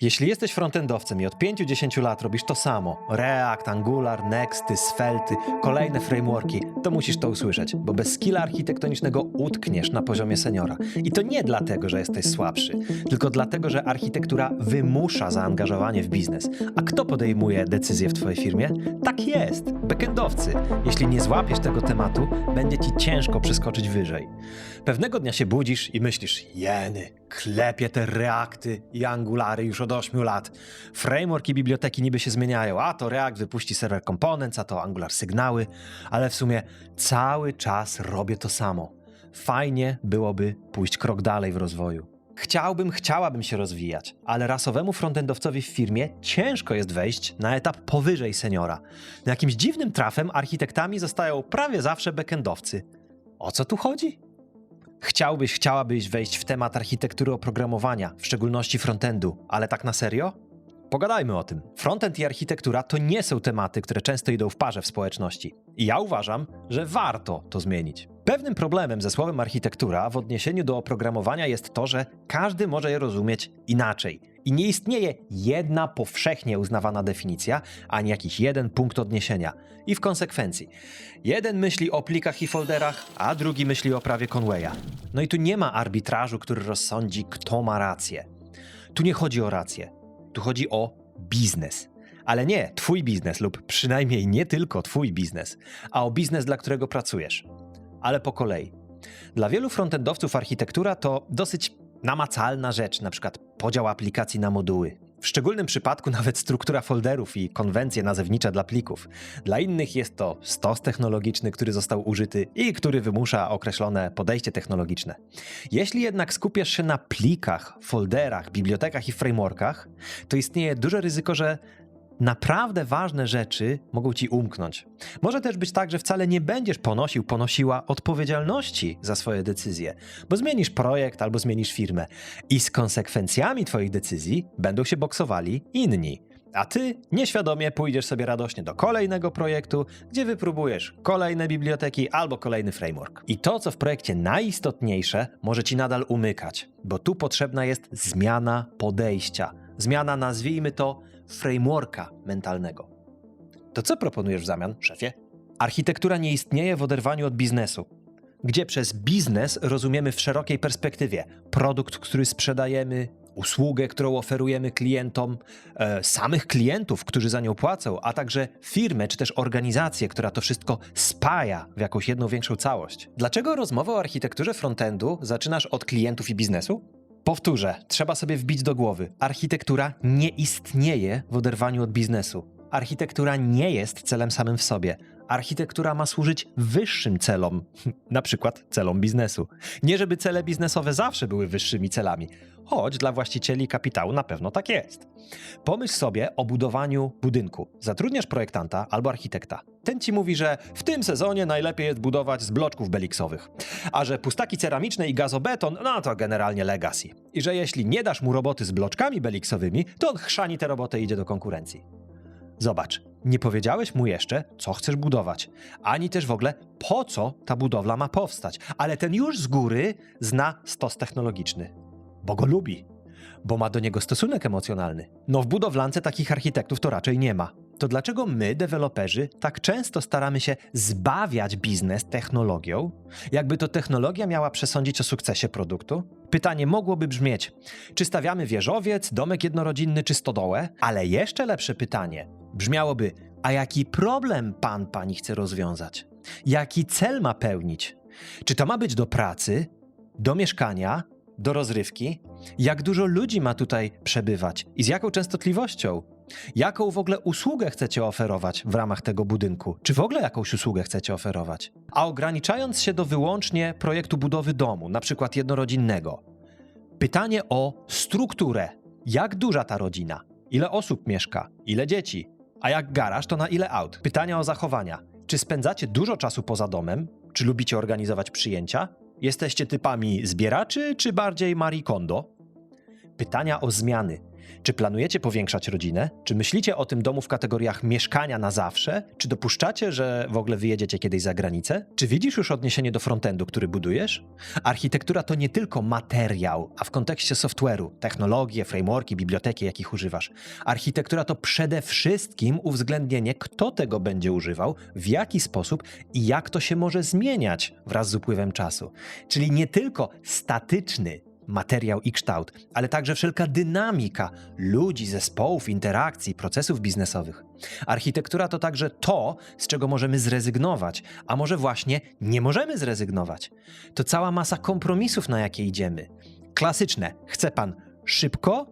Jeśli jesteś frontendowcem i od 5-10 lat robisz to samo, React, Angular, Nexty, Svelte, kolejne frameworki, to musisz to usłyszeć, bo bez skilla architektonicznego utkniesz na poziomie seniora. I to nie dlatego, że jesteś słabszy, tylko dlatego, że architektura wymusza zaangażowanie w biznes. A kto podejmuje decyzje w twojej firmie? Tak jest, backendowcy. Jeśli nie złapiesz tego tematu, będzie ci ciężko przeskoczyć wyżej. Pewnego dnia się budzisz i myślisz, jeny, klepie te reakty i angulary już od 8 lat. Framework i biblioteki niby się zmieniają, a to React wypuści server components, a to Angular sygnały, ale w sumie cały czas robię to samo. Fajnie byłoby pójść krok dalej w rozwoju. Chciałbym, chciałabym się rozwijać, ale rasowemu frontendowcowi w firmie ciężko jest wejść na etap powyżej seniora. No Jakimś dziwnym trafem architektami zostają prawie zawsze backendowcy. O co tu chodzi? Chciałbyś, chciałabyś wejść w temat architektury oprogramowania, w szczególności frontendu, ale tak na serio? Pogadajmy o tym. Frontend i architektura to nie są tematy, które często idą w parze w społeczności. I ja uważam, że warto to zmienić. Pewnym problemem ze słowem architektura w odniesieniu do oprogramowania jest to, że każdy może je rozumieć inaczej. I nie istnieje jedna powszechnie uznawana definicja, ani jakiś jeden punkt odniesienia. I w konsekwencji, jeden myśli o plikach i folderach, a drugi myśli o prawie Conwaya. No i tu nie ma arbitrażu, który rozsądzi, kto ma rację. Tu nie chodzi o rację, tu chodzi o biznes. Ale nie twój biznes, lub przynajmniej nie tylko twój biznes, a o biznes, dla którego pracujesz. Ale po kolei. Dla wielu frontendowców architektura to dosyć namacalna rzecz, na przykład podział aplikacji na moduły. W szczególnym przypadku nawet struktura folderów i konwencje nazewnicze dla plików. Dla innych jest to stos technologiczny, który został użyty i który wymusza określone podejście technologiczne. Jeśli jednak skupiasz się na plikach, folderach, bibliotekach i frameworkach, to istnieje duże ryzyko, że naprawdę ważne rzeczy mogą ci umknąć. Może też być tak, że wcale nie będziesz ponosił, ponosiła odpowiedzialności za swoje decyzje, bo zmienisz projekt albo zmienisz firmę i z konsekwencjami twoich decyzji będą się boksowali inni. A ty nieświadomie pójdziesz sobie radośnie do kolejnego projektu, gdzie wypróbujesz kolejne biblioteki albo kolejny framework. I to, co w projekcie najistotniejsze, może ci nadal umykać, bo tu potrzebna jest zmiana podejścia. Zmiana, nazwijmy to, frameworka mentalnego. To co proponujesz w zamian, szefie? Architektura nie istnieje w oderwaniu od biznesu, gdzie przez biznes rozumiemy w szerokiej perspektywie produkt, który sprzedajemy, usługę, którą oferujemy klientom, e, samych klientów, którzy za nią płacą, a także firmę czy też organizację, która to wszystko spaja w jakąś jedną większą całość. Dlaczego rozmowę o architekturze frontendu zaczynasz od klientów i biznesu? Powtórzę, trzeba sobie wbić do głowy. Architektura nie istnieje w oderwaniu od biznesu. Architektura nie jest celem samym w sobie. Architektura ma służyć wyższym celom, na przykład celom biznesu. Nie żeby cele biznesowe zawsze były wyższymi celami, choć dla właścicieli kapitału na pewno tak jest. Pomyśl sobie o budowaniu budynku. Zatrudniasz projektanta albo architekta. Ten ci mówi, że w tym sezonie najlepiej jest budować z bloczków beliksowych, a że pustaki ceramiczne i gazobeton, no to generalnie legacy. I że jeśli nie dasz mu roboty z bloczkami beliksowymi, to on chrzani tę robotę i idzie do konkurencji. Zobacz, nie powiedziałeś mu jeszcze, co chcesz budować, ani też w ogóle po co ta budowla ma powstać, ale ten już z góry zna stos technologiczny, bo go lubi, bo ma do niego stosunek emocjonalny. No w budowlance takich architektów to raczej nie ma. To dlaczego my, deweloperzy, tak często staramy się zbawiać biznes technologią, jakby to technologia miała przesądzić o sukcesie produktu? Pytanie mogłoby brzmieć: czy stawiamy wieżowiec, domek jednorodzinny czy stodołę? Ale jeszcze lepsze pytanie brzmiałoby: a jaki problem pan pani chce rozwiązać? Jaki cel ma pełnić? Czy to ma być do pracy, do mieszkania, do rozrywki? Jak dużo ludzi ma tutaj przebywać i z jaką częstotliwością? Jaką w ogóle usługę chcecie oferować w ramach tego budynku? Czy w ogóle jakąś usługę chcecie oferować? A ograniczając się do wyłącznie projektu budowy domu, na przykład jednorodzinnego, pytanie o strukturę. Jak duża ta rodzina? Ile osób mieszka? Ile dzieci? A jak garaż, to na ile aut? Pytania o zachowania. Czy spędzacie dużo czasu poza domem? Czy lubicie organizować przyjęcia? Jesteście typami zbieraczy, czy bardziej Marie Kondo? Pytania o zmiany. Czy planujecie powiększać rodzinę? Czy myślicie o tym domu w kategoriach mieszkania na zawsze? Czy dopuszczacie, że w ogóle wyjedziecie kiedyś za granicę? Czy widzisz już odniesienie do frontendu, który budujesz? Architektura to nie tylko materiał, a w kontekście software'u, technologie, frameworki, biblioteki, jakich używasz. Architektura to przede wszystkim uwzględnienie, kto tego będzie używał, w jaki sposób i jak to się może zmieniać wraz z upływem czasu. Czyli nie tylko statyczny materiał i kształt, ale także wszelka dynamika ludzi, zespołów, interakcji, procesów biznesowych. Architektura to także to, z czego możemy zrezygnować, a może właśnie nie możemy zrezygnować. To cała masa kompromisów, na jakie idziemy. Klasyczne. Chce pan szybko,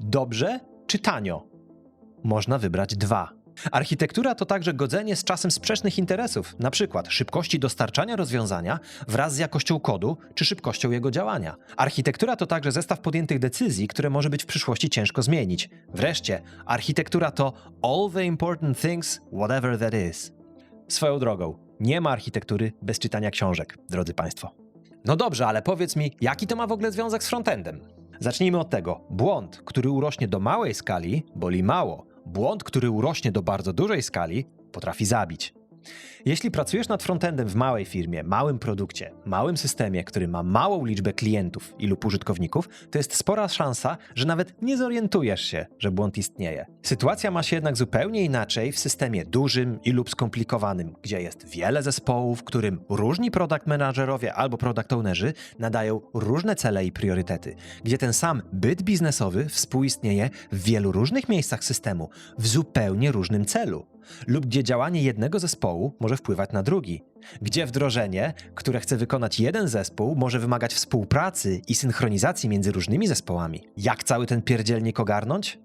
dobrze czy tanio? Można wybrać dwa. Architektura to także godzenie z czasem sprzecznych interesów, na przykład szybkości dostarczania rozwiązania wraz z jakością kodu czy szybkością jego działania. Architektura to także zestaw podjętych decyzji, które może być w przyszłości ciężko zmienić. Wreszcie, architektura to all the important things, whatever that is. Swoją drogą, nie ma architektury bez czytania książek, drodzy Państwo. No dobrze, ale powiedz mi, jaki to ma w ogóle związek z frontendem? Zacznijmy od tego. Błąd, który urośnie do małej skali, boli mało. Błąd, który urośnie do bardzo dużej skali, potrafi zabić. Jeśli pracujesz nad frontendem w małej firmie, małym produkcie, małym systemie, który ma małą liczbę klientów i lub użytkowników, to jest spora szansa, że nawet nie zorientujesz się, że błąd istnieje. Sytuacja ma się jednak zupełnie inaczej w systemie dużym i lub skomplikowanym, gdzie jest wiele zespołów, którym różni product managerowie albo product ownerzy nadają różne cele i priorytety, gdzie ten sam byt biznesowy współistnieje w wielu różnych miejscach systemu w zupełnie różnym celu lub gdzie działanie jednego zespołu może wpływać na drugi, gdzie wdrożenie, które chce wykonać jeden zespół, może wymagać współpracy i synchronizacji między różnymi zespołami. Jak cały ten pierdzielnik ogarnąć?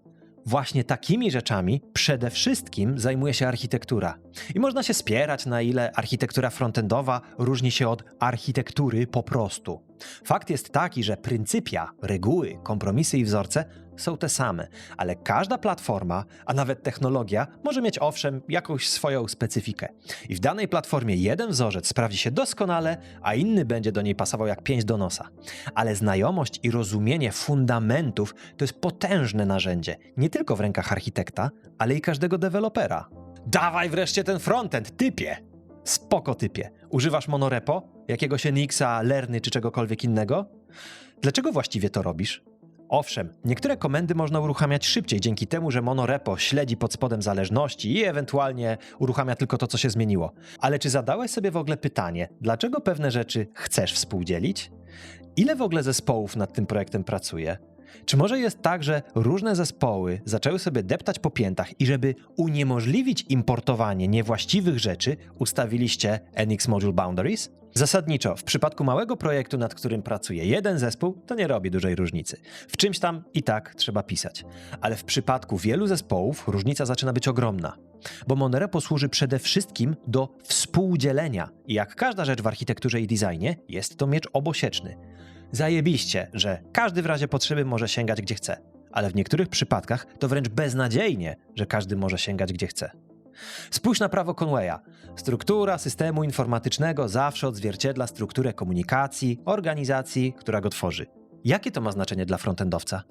Właśnie takimi rzeczami przede wszystkim zajmuje się architektura. I można się spierać, na ile architektura frontendowa różni się od architektury po prostu. Fakt jest taki, że pryncypia, reguły, kompromisy i wzorce są te same, ale każda platforma, a nawet technologia może mieć owszem jakąś swoją specyfikę. I w danej platformie jeden wzorzec sprawdzi się doskonale, a inny będzie do niej pasował jak pięć do nosa. Ale znajomość i rozumienie fundamentów to jest potężne narzędzie, nie tylko w rękach architekta, ale i każdego dewelopera. Dawaj wreszcie ten frontend, typie! Spoko typie. Używasz monorepo, jakiegoś Enixa, Lerny czy czegokolwiek innego? Dlaczego właściwie to robisz? Owszem, niektóre komendy można uruchamiać szybciej dzięki temu, że monorepo śledzi pod spodem zależności i ewentualnie uruchamia tylko to, co się zmieniło. Ale czy zadałeś sobie w ogóle pytanie, dlaczego pewne rzeczy chcesz współdzielić? Ile w ogóle zespołów nad tym projektem pracuje? Czy może jest tak, że różne zespoły zaczęły sobie deptać po piętach i żeby uniemożliwić importowanie niewłaściwych rzeczy, ustawiliście NX Module Boundaries? Zasadniczo, w przypadku małego projektu, nad którym pracuje jeden zespół, to nie robi dużej różnicy. W czymś tam i tak trzeba pisać. Ale w przypadku wielu zespołów różnica zaczyna być ogromna. Bo Monorepo służy przede wszystkim do współdzielenia. I jak każda rzecz w architekturze i designie, jest to miecz obosieczny. Zajebiście, że każdy w razie potrzeby może sięgać gdzie chce. Ale w niektórych przypadkach to wręcz beznadziejnie, że każdy może sięgać gdzie chce. Spójrz na prawo Conwaya. Struktura systemu informatycznego zawsze odzwierciedla strukturę komunikacji, organizacji, która go tworzy. Jakie to ma znaczenie dla frontendowca?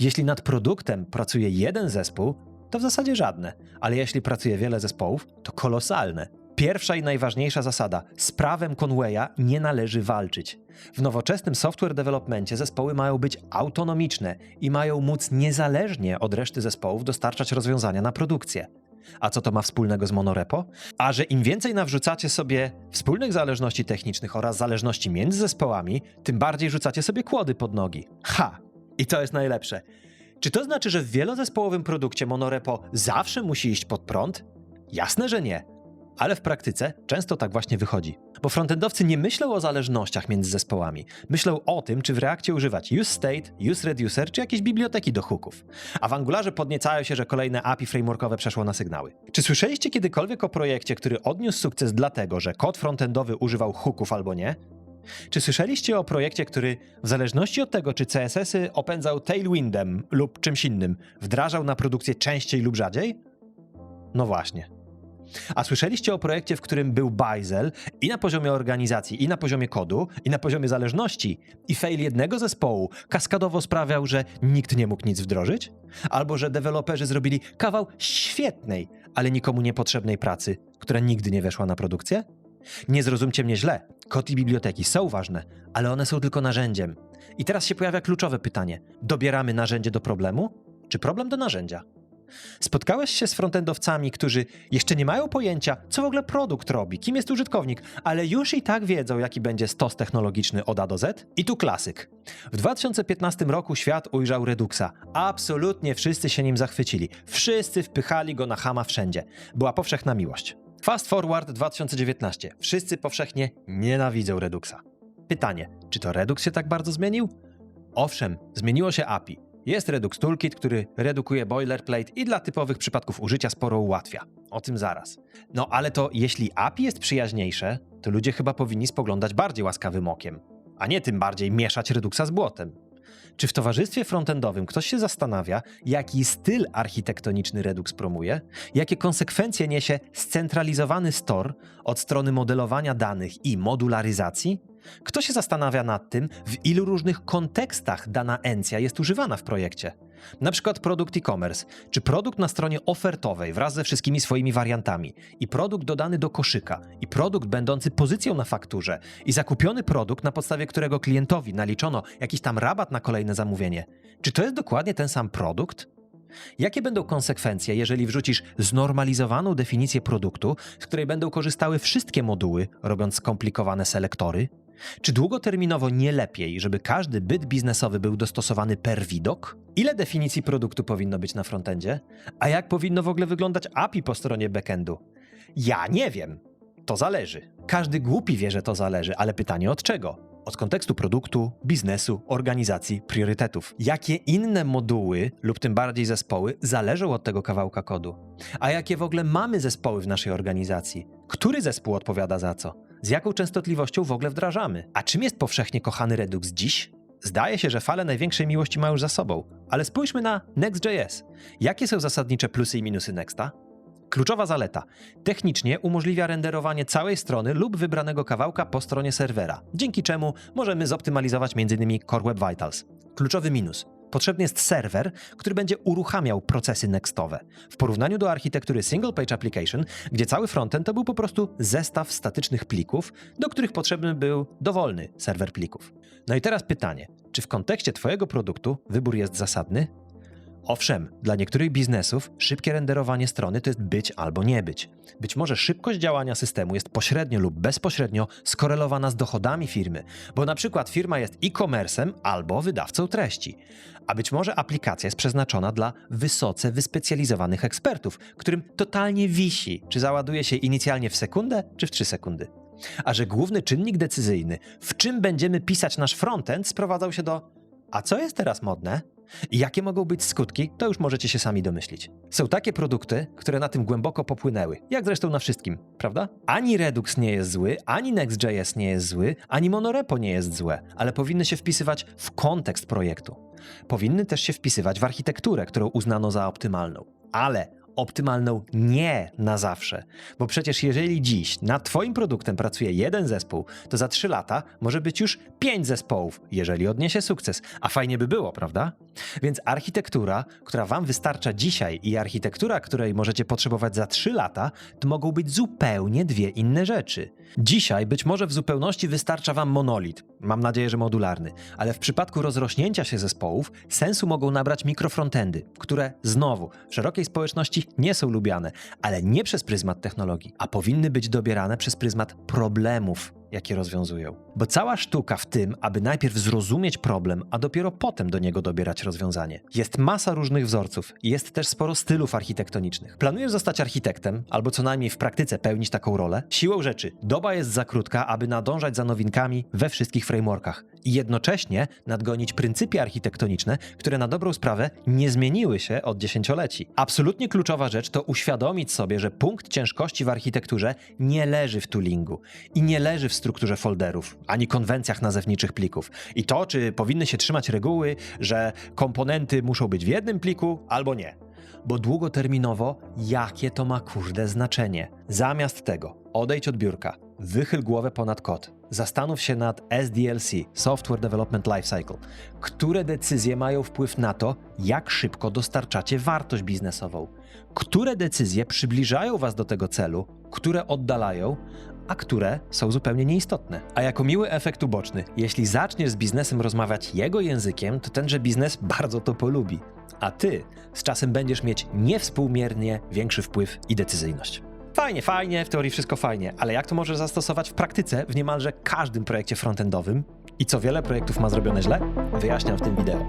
Jeśli nad produktem pracuje jeden zespół, to w zasadzie żadne, ale jeśli pracuje wiele zespołów, to kolosalne. Pierwsza i najważniejsza zasada: z prawem Conwaya nie należy walczyć. W nowoczesnym software developmencie zespoły mają być autonomiczne i mają móc niezależnie od reszty zespołów dostarczać rozwiązania na produkcję. A co to ma wspólnego z monorepo? A że im więcej nawrzucacie sobie wspólnych zależności technicznych oraz zależności między zespołami, tym bardziej rzucacie sobie kłody pod nogi. Ha! I to jest najlepsze. Czy to znaczy, że w wielozespołowym produkcie monorepo zawsze musi iść pod prąd? Jasne, że nie. Ale w praktyce często tak właśnie wychodzi. Bo frontendowcy nie myślą o zależnościach między zespołami. Myślą o tym, czy w Reakcie używać useState, useReducer czy jakieś biblioteki do hooków. A w Angularze podniecają się, że kolejne API frameworkowe przeszło na sygnały. Czy słyszeliście kiedykolwiek o projekcie, który odniósł sukces dlatego, że kod frontendowy używał hooków albo nie? Czy słyszeliście o projekcie, który w zależności od tego, czy CSS-y opędzał Tailwindem lub czymś innym, wdrażał na produkcję częściej lub rzadziej? No właśnie. A słyszeliście o projekcie, w którym był bajzel i na poziomie organizacji, i na poziomie kodu, i na poziomie zależności, i fail jednego zespołu kaskadowo sprawiał, że nikt nie mógł nic wdrożyć? Albo że deweloperzy zrobili kawał świetnej, ale nikomu niepotrzebnej pracy, która nigdy nie weszła na produkcję? Nie zrozumcie mnie źle. Kod i biblioteki są ważne, ale one są tylko narzędziem. I teraz się pojawia kluczowe pytanie: dobieramy narzędzie do problemu, czy problem do narzędzia? Spotkałeś się z frontendowcami, którzy jeszcze nie mają pojęcia, co w ogóle produkt robi, kim jest użytkownik, ale już i tak wiedzą, jaki będzie stos technologiczny od A do Z? I tu klasyk. W 2015 roku świat ujrzał Reduxa. Absolutnie wszyscy się nim zachwycili. Wszyscy wpychali go na hama wszędzie. Była powszechna miłość. Fast forward 2019. Wszyscy powszechnie nienawidzą Reduxa. Pytanie, czy to Redux się tak bardzo zmienił? Owszem, zmieniło się API. Jest Redux Toolkit, który redukuje boilerplate i dla typowych przypadków użycia sporo ułatwia. O tym zaraz. No ale to jeśli API jest przyjaźniejsze, to ludzie chyba powinni spoglądać bardziej łaskawym okiem, a nie tym bardziej mieszać Reduxa z błotem. Czy w towarzystwie frontendowym ktoś się zastanawia, jaki styl architektoniczny Redux promuje, jakie konsekwencje niesie scentralizowany store od strony modelowania danych i modularyzacji? Kto się zastanawia nad tym, w ilu różnych kontekstach dana encja jest używana w projekcie? Na przykład produkt e-commerce, czy produkt na stronie ofertowej wraz ze wszystkimi swoimi wariantami, i produkt dodany do koszyka, i produkt będący pozycją na fakturze, i zakupiony produkt, na podstawie którego klientowi naliczono jakiś tam rabat na kolejne zamówienie. Czy to jest dokładnie ten sam produkt? Jakie będą konsekwencje, jeżeli wrzucisz znormalizowaną definicję produktu, z której będą korzystały wszystkie moduły, robiąc skomplikowane selektory? Czy długoterminowo nie lepiej, żeby każdy byt biznesowy był dostosowany per widok? Ile definicji produktu powinno być na frontendzie? A jak powinno w ogóle wyglądać API po stronie backendu? Ja nie wiem. To zależy. Każdy głupi wie, że to zależy, ale pytanie od czego? Od kontekstu produktu, biznesu, organizacji, priorytetów. Jakie inne moduły lub tym bardziej zespoły zależą od tego kawałka kodu? A jakie w ogóle mamy zespoły w naszej organizacji? Który zespół odpowiada za co? Z jaką częstotliwością w ogóle wdrażamy? A czym jest powszechnie kochany Redux dziś? Zdaje się, że fale największej miłości ma już za sobą, ale spójrzmy na Next.js. Jakie są zasadnicze plusy i minusy Nexta? Kluczowa zaleta. Technicznie umożliwia renderowanie całej strony lub wybranego kawałka po stronie serwera, dzięki czemu możemy zoptymalizować m.in. Core Web Vitals. Kluczowy minus. Potrzebny jest serwer, który będzie uruchamiał procesy nextowe. W porównaniu do architektury Single Page Application, gdzie cały frontend to był po prostu zestaw statycznych plików, do których potrzebny był dowolny serwer plików. No i teraz pytanie, czy w kontekście Twojego produktu wybór jest zasadny? Owszem, dla niektórych biznesów szybkie renderowanie strony to jest być albo nie być. Być może szybkość działania systemu jest pośrednio lub bezpośrednio skorelowana z dochodami firmy, bo na przykład firma jest e-commerce'em albo wydawcą treści. A być może aplikacja jest przeznaczona dla wysoce wyspecjalizowanych ekspertów, którym totalnie wisi, czy załaduje się inicjalnie w sekundę, czy w trzy sekundy. A że główny czynnik decyzyjny, w czym będziemy pisać nasz frontend, sprowadzał się do a co jest teraz modne? I jakie mogą być skutki, to już możecie się sami domyślić. Są takie produkty, które na tym głęboko popłynęły, jak zresztą na wszystkim, prawda? Ani Redux nie jest zły, ani Next.js nie jest zły, ani Monorepo nie jest złe, ale powinny się wpisywać w kontekst projektu. Powinny też się wpisywać w architekturę, którą uznano za optymalną. Ale optymalną nie na zawsze. Bo przecież jeżeli dziś nad Twoim produktem pracuje jeden zespół, to za trzy lata może być już pięć zespołów, jeżeli odniesie sukces. A fajnie by było, prawda? Więc architektura, która Wam wystarcza dzisiaj i architektura, której możecie potrzebować za trzy lata, to mogą być zupełnie dwie inne rzeczy. Dzisiaj być może w zupełności wystarcza Wam monolit, mam nadzieję, że modularny, ale w przypadku rozrośnięcia się zespołów sensu mogą nabrać mikrofrontendy, które znowu w szerokiej społeczności nie są lubiane, ale nie przez pryzmat technologii, a powinny być dobierane przez pryzmat problemów, jakie rozwiązują. Bo cała sztuka w tym, aby najpierw zrozumieć problem, a dopiero potem do niego dobierać rozwiązanie. Jest masa różnych wzorców i jest też sporo stylów architektonicznych. Planujesz zostać architektem, albo co najmniej w praktyce pełnić taką rolę? Siłą rzeczy, doba jest za krótka, aby nadążać za nowinkami we wszystkich frameworkach i jednocześnie nadgonić pryncypia architektoniczne, które na dobrą sprawę nie zmieniły się od dziesięcioleci. Absolutnie kluczowa rzecz to uświadomić sobie, że punkt ciężkości w architekturze nie leży w toolingu i nie leży w strukturze folderów, ani konwencjach nazewniczych plików. I to, czy powinny się trzymać reguły, że komponenty muszą być w jednym pliku albo nie. bo długoterminowo jakie to ma kurde znaczenie. Zamiast tego odejdź od biurka, wychyl głowę ponad kod, zastanów się nad SDLC, Software Development Lifecycle, które decyzje mają wpływ na to, jak szybko dostarczacie wartość biznesową, które decyzje przybliżają Was do tego celu, które oddalają, a które są zupełnie nieistotne. A jako miły efekt uboczny, jeśli zaczniesz z biznesem rozmawiać jego językiem, to tenże biznes bardzo to polubi. A ty z czasem będziesz mieć niewspółmiernie większy wpływ i decyzyjność. Fajnie, fajnie, w teorii wszystko fajnie, ale jak to możesz zastosować w praktyce w niemalże każdym projekcie frontendowym? I co wiele projektów ma zrobione źle? Wyjaśniam w tym wideo.